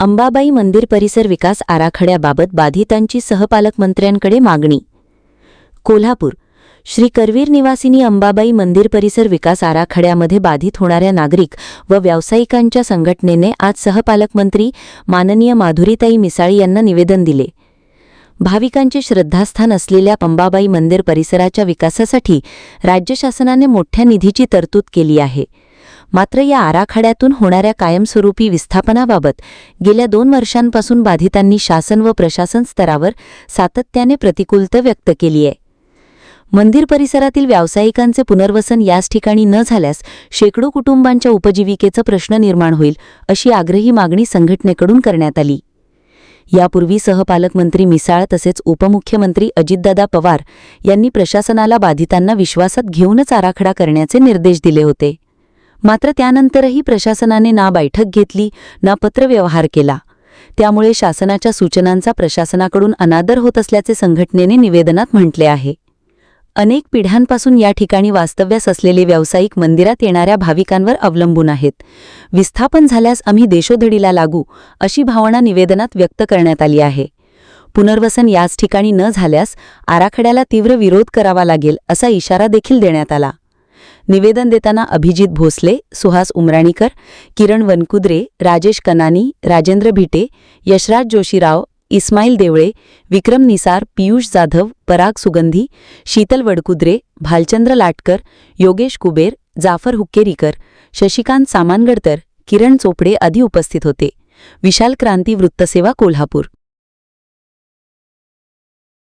अंबाबाई मंदिर परिसर विकास आराखड्याबाबत बाधितांची सहपालकमंत्र्यांकडे मागणी. कोल्हापूर. श्री करवीर निवासिनी अंबाबाई मंदिर परिसर विकास आराखड्यामध्ये बाधित होणाऱ्या नागरिक व व्यावसायिकांच्या संघटनेने आज सहपालकमंत्री माननीय माधुरीताई मिसाळी यांना निवेदन दिले. भाविकांचे श्रद्धास्थान असलेल्या अंबाबाई मंदिर परिसराच्या विकासासाठी राज्य शासनाने मोठ्या निधीची तरतूद केली आहे. मात्र या आराखड्यातून होणाऱ्या कायमस्वरूपी विस्थापनाबाबत गेल्या दोन वर्षांपासून बाधितांनी शासन व प्रशासन स्तरावर सातत्याने प्रतिकूलता व्यक्त केली आहे. मंदिर परिसरातील व्यावसायिकांचे पुनर्वसन याच ठिकाणी न झाल्यास शेकडो कुटुंबांच्या उपजीविकेचा प्रश्न निर्माण होईल अशी आग्रही मागणी संघटनेकडून करण्यात आली. यापूर्वी सहपालकमंत्री मिसाळ तसेच उपमुख्यमंत्री अजितदादा पवार यांनी प्रशासनाला बाधितांना विश्वासात घेऊनच आराखडा करण्याचे निर्देश दिले होते. मात्र त्यानंतरही प्रशासनाने ना बैठक घेतली ना पत्रव्यवहार केला. त्यामुळे शासनाच्या सूचनांचा प्रशासनाकडून अनादर होत असल्याचे संघटनेने निवेदनात म्हटले आहे. अनेक पिढ्यांपासून या ठिकाणी वास्तव्यास असलेले व्यावसायिक मंदिरात येणाऱ्या भाविकांवर अवलंबून आहेत. विस्थापन झाल्यास आम्ही देशोधडीला लागू अशी भावना निवेदनात व्यक्त करण्यात आली आहे. पुनर्वसन याच ठिकाणी न झाल्यास आराखड्याला तीव्र विरोध करावा लागेल असा इशारा देखील देण्यात आला. निवेदन देताना अभिजित भोसले सुहास उमराणीकर किरण वनकुद्रे राजेश कनानी राजेंद्र भिटे यशराज जोशीराव इस्माईल देवळे विक्रम निसार पियुष जाधव पराग सुगंधी शीतल वडकुद्रे भालचंद्र लाटकर योगेश कुबेर जाफर हुक्केरीकर शशिकांत सामानगडतर किरण चोपडे आदी उपस्थित होते. विशाल क्रांती वृत्तसेवा कोल्हापूर.